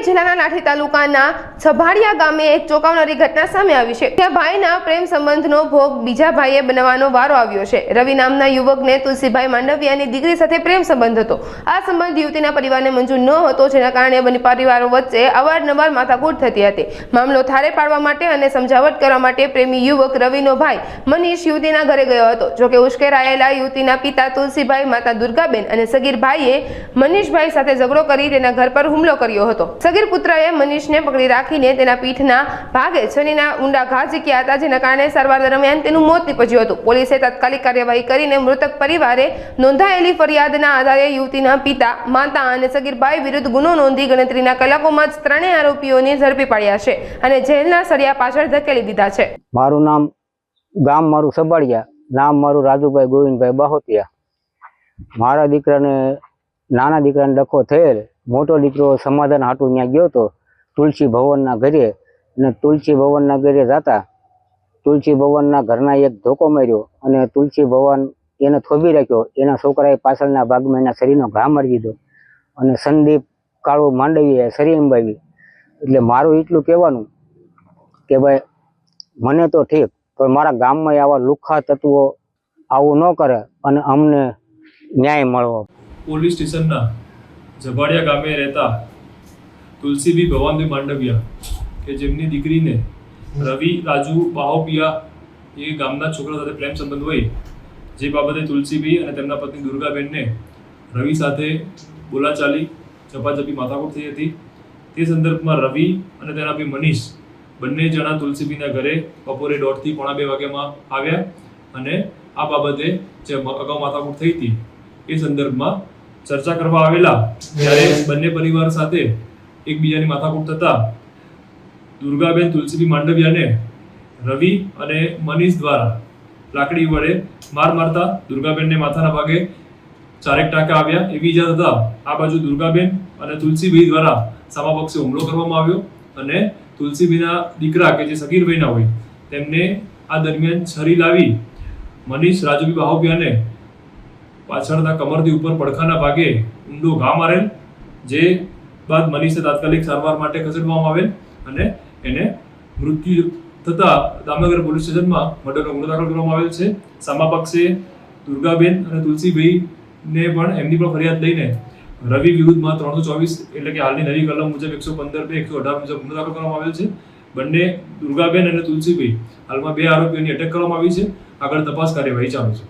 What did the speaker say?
નવસારી જિલ્લાના લાઠી તાલુકાના છભાડિયા ગામે એક ચોંકાવનારી ઘટના સામે આવી છે. ત્યાં ભાઈના પ્રેમ સંબંધનો ભોગ બીજા ભાઈએ બનાવવાનો વારો આવ્યો છે. રવિ નામના યુવકને તુલસીભાઈ માંડવિયાની દીકરી સાથે પ્રેમ સંબંધ હતો. આ સંબંધ યુવતીના પરિવારને મંજૂર ન હતો, જેના કારણે બંને પરિવારો વચ્ચે અવારનવાર માથાકૂટ થતી હતી. મામલો થારે પાડવા માટે અને સમજાવટ કરવા માટે પ્રેમી યુવક રવિનો ભાઈ મનીષ યુવતીના ઘરે ગયો હતો. જોકે ઉશ્કેરાયેલા યુવતીના પિતા તુલસીભાઈ, માતા દુર્ગાબેન અને સગીર ભાઈએ મનીષભાઈ સાથે ઝઘડો કરી તેના ઘર પર હુમલો કર્યો હતો. સગીર પુત્રએ મનીષને પકડી રાખીને તેના પીઠના ભાગે છરીના ઊંડા ઘા ઝીક્યા હતા, જેના કારણે સારવાર દરમિયાન તેનું મોત નીપજ્યું હતું. પોલીસે તાત્કાલિક કાર્યવાહી કરીને મૃતક પરિવારે નોંધાયેલી ફરિયાદના આધારે યુવતીના પિતા, માતા અને સગીરભાઈ વિરુદ્ધ ગુનો નોંધી ગણતરીના કલાકોમાં જ ત્રણેય આરોપીઓને ઝડપી પાડ્યા છે અને જેલના સળિયા પાછળ ધકેલી દીધા છે. મારું નામ, ગામ મારું સબાડિયા નામ મારું રાજુભાઈ ગોવિંદભાઈ બહોતિયા. મારા દીકરાને, નાના દીકરાને ડખો થયેલ મોટો દીકરો સમાધાન હાટું ત્યાં ગયો હતો તુલસી ભવનના ઘરે અને તુલસી ભવનના ઘરે જતા. તુલસી ભવનના ઘરના એક ધોકો માર્યો અને તુલસી ભવન એને થોભી રાખ્યો. એના છોકરાએ પાછળના ભાગમાં એના શરીરનો ઘા મારી દીધો અને સંદીપ કાળુ માંડવીએ શરીર અંબાવી. એટલે મારું એટલું કહેવાનું કે ભાઈ, મને તો ઠીક, પણ મારા ગામમાં આવા લુખ્ખા તત્વો આવું ન કરે અને અમને ન્યાય મળવો. પોલીસ સ્ટેશનના ઝભાડિયા ગામે રહેતા તુલસીબી ભવાનભાઈ માંડવિયા કે જેમની દીકરીને રવિ, રાજુ બાહોપિયા એ ગામના છોકરા સાથે પ્રેમ સંબંધ હોય, જે બાબતે તુલસીબી અને તેમના પત્ની દુર્ગાબેનને રવિ સાથે બોલાચાલી, ઝપાઝપી માથાકૂટ થઈ હતી. તે સંદર્ભમાં રવિ અને તેના ભાઈ મનીષ બંને જણા તુલસીબીના ઘરે બપોરે દોઢથી પોણા બે વાગ્યામાં આવ્યા અને આ બાબતે જે અગાઉ માથાકૂટ થઈ હતી, એ સંદર્ભમાં ચર્ચા કરવા આવેલા ત્યારે બંને પરિવાર સાથે એકબીજાની માથાકૂટ થતા દુર્ગાબેન તુલસીબી માંડવિયાને રવિ અને મનીષ દ્વારા લાકડી વડે માર મારતા દુર્ગાબેનને માથાના ભાગે ચારેક ટાંકા આવ્યા. એવી ઈજા થતા આ બાજુ દુર્ગાબેન અને તુલસીભાઈ દ્વારા સામા પક્ષે હુમલો કરવામાં આવ્યો અને તુલસીભાઈના દીકરા કે જે સગીરભાઈના હોય તેમને આ દરમિયાન છરી લાવી મનીષ રાજુભાઈ બાહોપિયાને પાછળના કમરથી ઉપર પડખાના ભાગે ઊંડો ઘા મારેલ, જે બાદ મનીષે તાત્કાલિક સારવાર માટે ખસેડવામાં આવેલ અને એને મૃત્યુ થતાં દામનગર પોલીસ સ્ટેશનમાં મર્ડરનો ગુનો દાખલ કરવામાં આવેલ છે. સામા પક્ષે દુર્ગાબેન અને તુલસીભાઈને પણ એમની પણ ફરિયાદ લઈને રવિ વિરુદ્ધમાં ત્રણસો ચોવીસ એટલે કે હાલની નવી કલમ મુજબ એકસો પંદર બે એકસો અઢાર મુજબ ગુનો દાખલ કરવામાં આવેલ છે. બંને દુર્ગાબેન અને તુલસીભાઈ હાલમાં બે આરોપીઓની અટક કરવામાં આવી છે. આગળ તપાસ કાર્યવાહી ચાલુ છે.